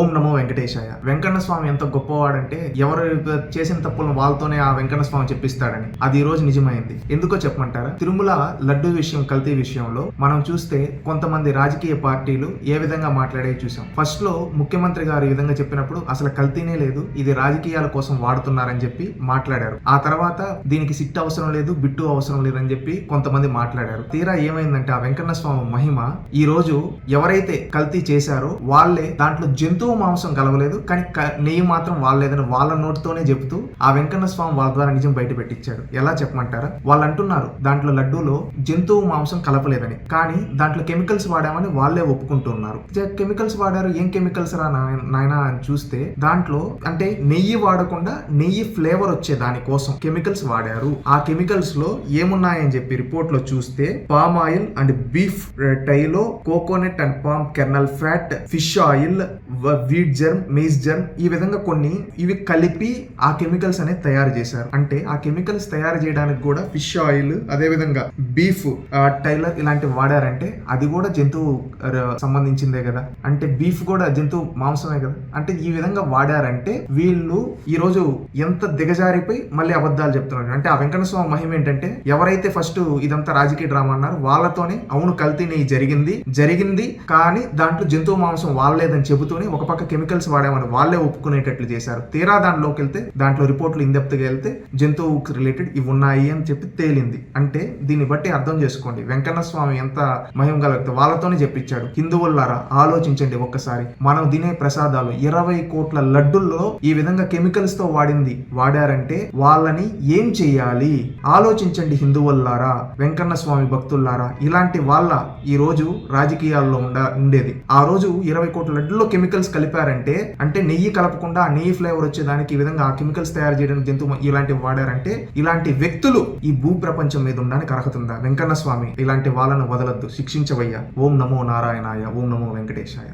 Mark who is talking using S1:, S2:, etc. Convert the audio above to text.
S1: ఓం నమో వెంకటేశాయ. వెంకన్న స్వామి ఎంత గొప్పవాడంటే ఎవరు చేసిన తప్పులను వాళ్ళతోనే ఆ వెంకన్న స్వామి చెప్పిస్తాడని. అది ఈ రోజు నిజమైంది. ఎందుకో చెప్పమంటారా? తిరుమల లడ్డు విషయం కల్తీ విషయంలో మనం చూస్తే కొంతమంది రాజకీయ పార్టీలు ఏ విధంగా మాట్లాడే చూసాం. ఫస్ట్లో ముఖ్యమంత్రి గారు ఈ విధంగా చెప్పినప్పుడు అసలు కల్తీనే లేదు ఇది రాజకీయాల కోసం వాడుతున్నారని చెప్పి మాట్లాడారు. ఆ తర్వాత దీనికి సిట్ అవసరం లేదు బిట్టు అవసరం లేదని చెప్పి కొంతమంది మాట్లాడారు. తీరా ఏమైందంటే ఆ వెంకన్న స్వామి మహిమ ఈ రోజు ఎవరైతే కల్తీ చేశారో వాళ్ళే దాంట్లో జంతువు మాంసం కలవలేదు కానీ నెయ్యి మాత్రం వాళ్ళేదని వాళ్ళ నోటితోనే చెబుతూ ఆ వెంకన్న స్వామి వాళ్ళ ద్వారా నిజం బయట పెట్టించాడు ఎలా చెప్పమంటారా? వాళ్ళు అంటున్నారు దాంట్లో లడ్డూలో జంతువు మాంసం కలపలేదని కానీ దాంట్లో కెమికల్స్ వాడామని వాళ్ళే ఒప్పుకుంటున్నారు. కెమికల్స్ వాడారు ఏం కెమికల్స్ రా నాయన- అని చూస్తే దాంట్లో అంటే నెయ్యి వాడకుండా నెయ్యి ఫ్లేవర్ వచ్చే దానికోసం కెమికల్స్ వాడారు. ఆ కెమికల్స్లో ఏమున్నాయని చెప్పి రిపోర్ట్లో చూస్తే palm oil and beef టైలో coconut and palm kernel fat fish oil wheat germ maize germ ఈ విధంగా కొన్ని ఇవి కలిపి ఆ కెమికల్స్ అనేది తయారు చేశారు. అంటే ఆ కెమికల్స్ తయారు చేయడానికి కూడా ఫిష్ ఆయిల్ అదే విధంగా బీఫ్ టైలర్ ఇలాంటివి వాడారంటే అది కూడా జంతువు సంబంధించిందే కదా. అంటే బీఫ్ కూడా జంతువు మాంసమే కదా. అంటే ఈ విధంగా వాడారంటే వీళ్ళు ఈ రోజు ఎంత దిగజారిపోయి మళ్ళీ అబద్ధాలు చెప్తున్నారు. అంటే ఆ వెంకటస్వామి మహిమ ఏంటంటే ఎవరైతే ఫస్ట్ ఇదంతా రాజకీయ డ్రామా అన్నారు వాళ్ళతోనే అవును కల్తీని జరిగింది జరిగింది కానీ దాంట్లో జంతువు మాంసం వాడలేదని చెబుతూనే ఒక ఒక పక్క కెమికల్స్ వాడామని వాళ్ళే ఒప్పుకునేటట్లు చేశారు. తీరా దానిలోకి వెళ్తే దాంట్లో రిపోర్ట్లు ఇందెప్తగా వెళ్తే జంతువుకి రిలేటెడ్ ఇవి ఉన్నాయి అని చెప్పి తేలింది. అంటే దీన్ని బట్టి అర్థం చేసుకోండి. వెంకన్న స్వామి ఎంత మహిమ గల వాళ్ళతోనే చెప్పించాడు. హిందువులారా ఆలోచించండి ఒక్కసారి. మనం తినే ప్రసాదాలు ఇరవై కోట్ల లడ్డుల్లో ఈ విధంగా కెమికల్స్తో వాడింది. వాడారంటే వాళ్ళని ఏం చేయాలి? ఆలోచించండి హిందువుల్లారా వెంకన్న స్వామి భక్తుల్లారా ఇలాంటి వాళ్ళ ఈ రోజు రాజకీయాల్లో ఉండ ఉండేది. ఆ రోజు ఇరవై కోట్ల లడ్డుల్లో కెమికల్స్ కలిపారంటే అంటే నెయ్యి కలపకుండా ఆ నెయ్యి ఫ్లేవర్ వచ్చేదానికి ఈ విధంగా ఆ కెమికల్స్ తయారు చేయడానికి జంతువు ఇలాంటివి వాడారంటే ఇలాంటి వ్యక్తులు ఈ భూ ప్రపంచం మీద ఉండడానికి అర్హత ఉందా? వెంకన్న స్వామి ఇలాంటి వాళ్ళను వదలద్దు. శిక్షించవయ్యా. ఓం నమో నారాయణాయ ఓం నమో వెంకటేశాయ.